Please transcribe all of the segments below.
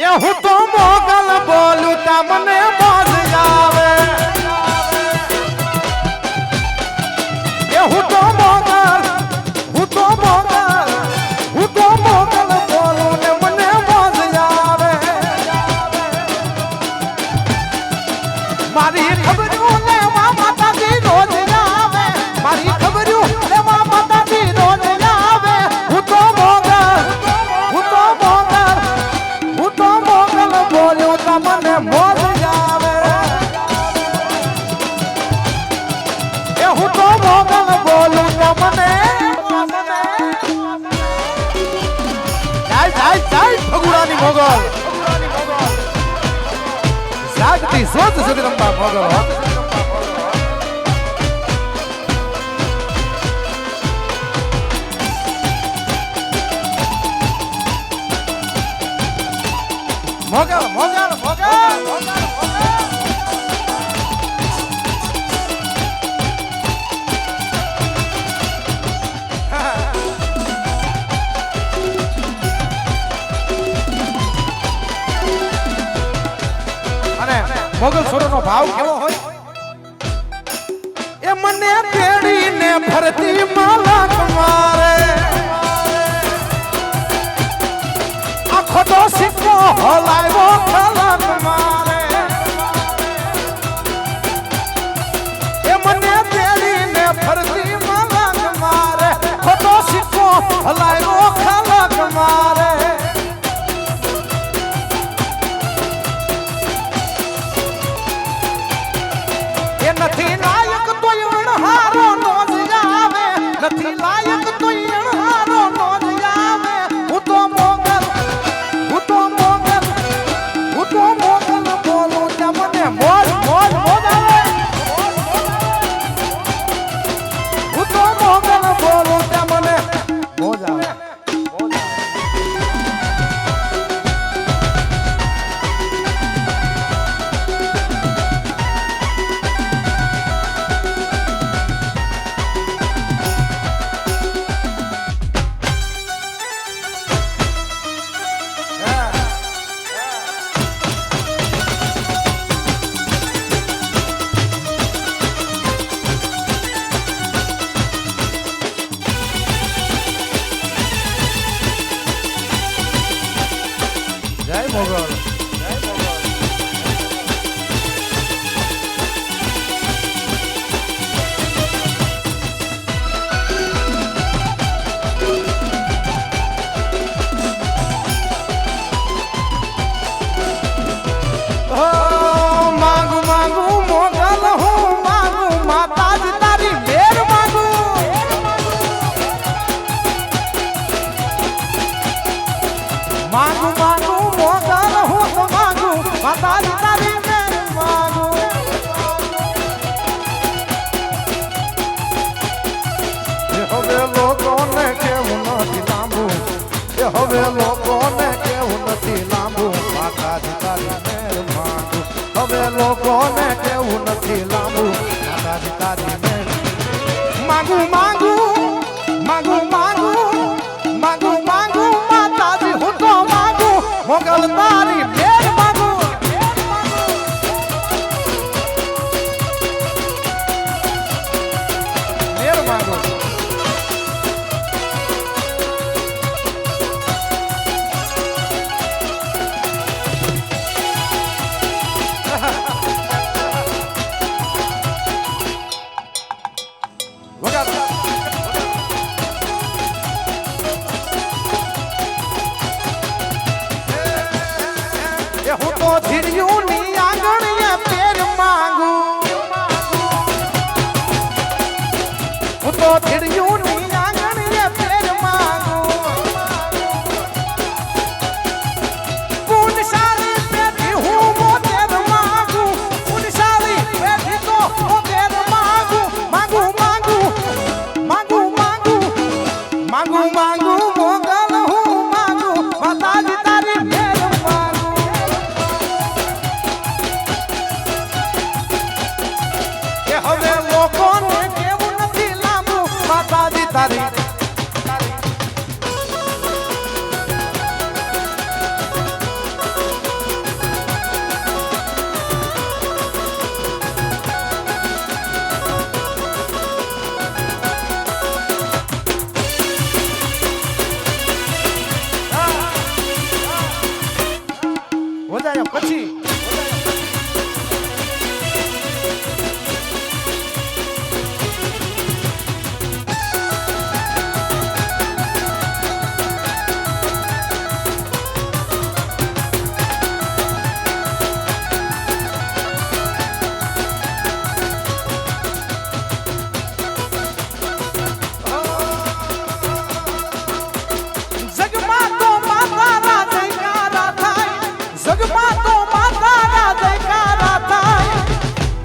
Yahoo तो मोगल बोलू तमने જાગતી મોગલ જાગતી જોત સુધી રમતા મોગલ મોગલ ભાવ કેવો હોય? એ મને ફેડીને ફરતી માલા કમારે. આખો તો સિક્કો હલાવ્યો ખલા કમારે. એ મને ફેડીને ફરતી માલા કમારે. ખોટો સિક્કો હલાવ્યો ખલા કમારે. Mogola. હવે લોકોને કેવું નથી લાંબુ માતા તારી મેર માંગુ હવે લોકોને કેવું નથી લાંબુ માતા તારી માંગુ માંગુ માંગુ માંગુ માંગુ માંગુ, માતાજી, હું તો માંગુ. મોગલ તારી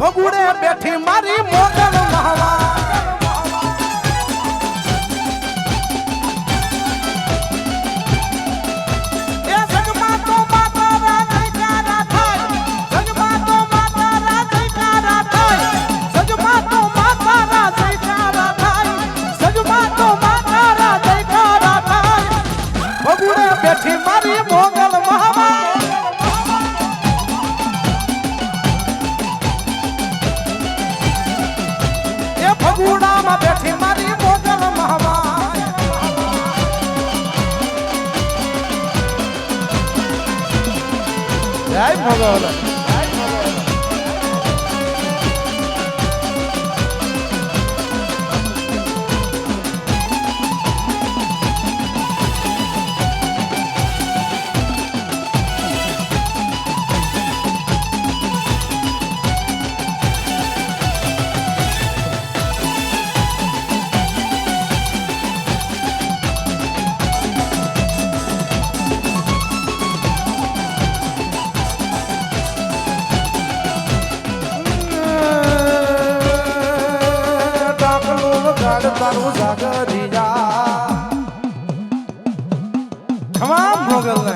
ભગુડે બેઠી મારી મોત Hold on, on. તારું જાગરી જા ખમામ ભોગલ ને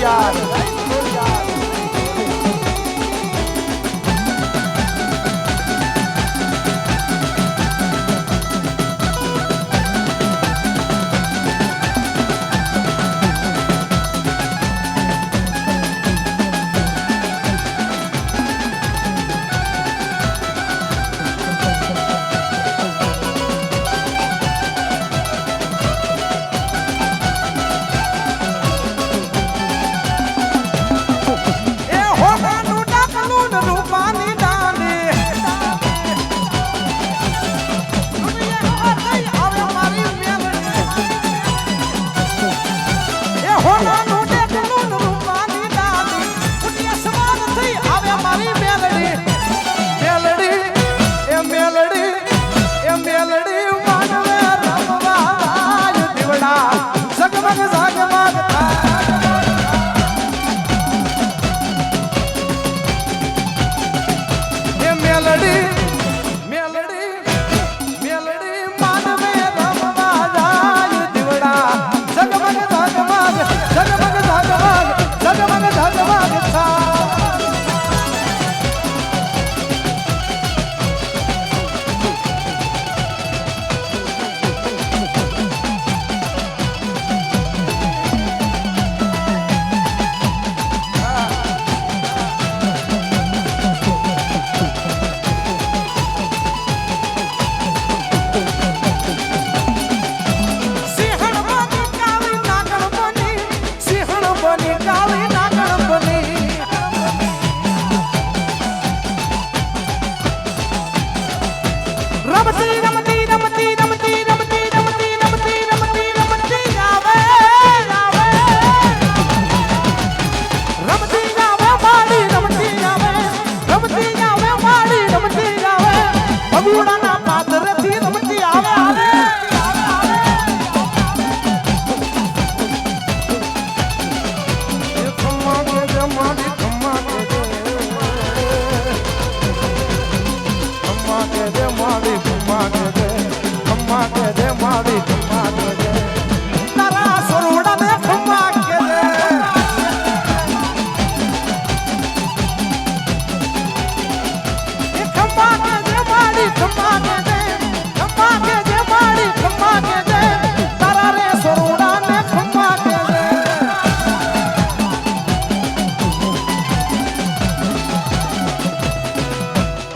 યાર.